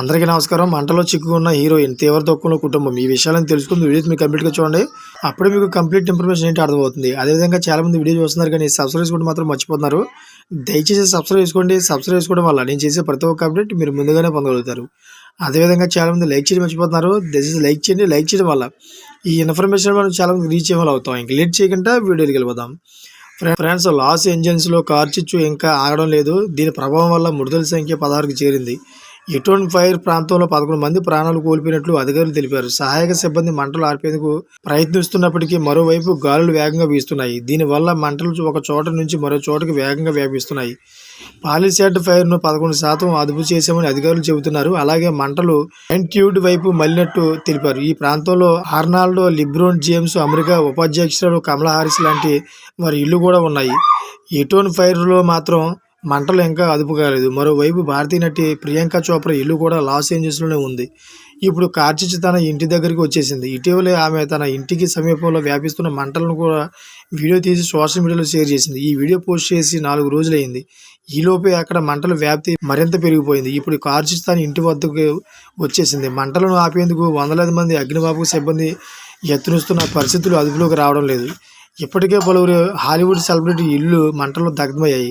అందరికీ నమస్కారం. మంటలో చిక్కుకున్న హీరోయిన్ తీవ్ర దుఃఖంలో కుటుంబం. ఈ విషయాలను తెలుసుకుని వీడియో మీరు కంప్లీట్గా చూడండి. అప్పుడే మీకు కంప్లీట్ ఇన్ఫర్మేషన్ ఏంటి అర్థమవుతుంది. అదేవిధంగా చాలా మంది వీడియో చూస్తున్నారు కానీ సబ్స్క్రైబ్ కూడా మాత్రం మర్చిపోతున్నారు. దయచేసి సబ్స్క్రైబ్ చేసుకోండి. సబ్స్క్రైబ్ చేసుకోవడం వల్ల నేను చేసే ప్రతి ఒక్క అప్డేట్ మీరు ముందుగానే పొందగలుగుతారు. అదేవిధంగా చాలా మంది లైక్ చేయడం మర్చిపోతున్నారు. దయచేసి లైక్ చేయండి. లైక్ చేయడం వల్ల ఈ ఇన్ఫర్మేషన్ మనం చాలా మంది రీచ్ అయ్యేవాళ్ళు అవుతాం. ఇంక లేట్ చేయకుండా వీడియోకి వెళ్ళిపోదాం. ఫ్రెండ్స్ లాస్ ఏంజల్స్ కార్ చిచ్చు ఇంకా ఆగడం లేదు. దీని ప్రభావం వల్ల మృతుల సంఖ్య పదహారుకు చేరింది. ఎటోన్ ఫైర్ ప్రాంతంలో పదకొండు మంది ప్రాణాలు కోల్పోయినట్లు అధికారులు తెలిపారు. సహాయక సిబ్బంది మంటలు ఆర్పేందుకు ప్రయత్నిస్తున్నప్పటికీ మరోవైపు గాలులు వేగంగా వీస్తున్నాయి. దీనివల్ల మంటలు ఒక చోట నుంచి మరో చోటకి వేగంగా వ్యాపిస్తున్నాయి. పాలిసెట్ ఫైర్ను పదకొండు శాతం అదుపు చేశామని అధికారులు చెబుతున్నారు. అలాగే మంటలు ఎంట్యూడ్ వైపు మళ్ళినట్టు తెలిపారు. ఈ ప్రాంతంలో ఆర్నాల్డో లిబ్రోన్ జేమ్స్ అమెరికా ఉపాధ్యక్షుడు కమలా హారిస్ లాంటి వారి ఇల్లు కూడా ఉన్నాయి. ఎటోన్ ఫైర్లో మాత్రం మంటలు ఇంకా అదుపు కాలేదు మరోవైపు భారతీయ నటి ప్రియాంక చోప్రా ఇల్లు కూడా లాస్ ఏంజల్స్లోనే ఉంది. ఇప్పుడు కార్చిచ్ తన ఇంటి దగ్గరికి వచ్చేసింది. ఇటీవలే ఆమె తన ఇంటికి సమీపంలో వ్యాపిస్తున్న మంటలను కూడా వీడియో తీసి సోషల్ మీడియాలో షేర్ చేసింది. ఈ వీడియో పోస్ట్ చేసి నాలుగు రోజులైంది. ఈలోపే అక్కడ మంటల వ్యాప్తి మరింత పెరిగిపోయింది. ఇప్పుడు కార్చిచ్ తన ఇంటి వద్దకు వచ్చేసింది. మంటలను ఆపేందుకు వందలాది మంది అగ్నిబాబు సిబ్బంది యత్నిస్తున్న పరిస్థితులు అదుపులోకి రావడం లేదు. ఇప్పటికే పలువురు హాలీవుడ్ సెలబ్రిటీ ఇల్లు మంటల్లో దగ్ధమయ్యాయి.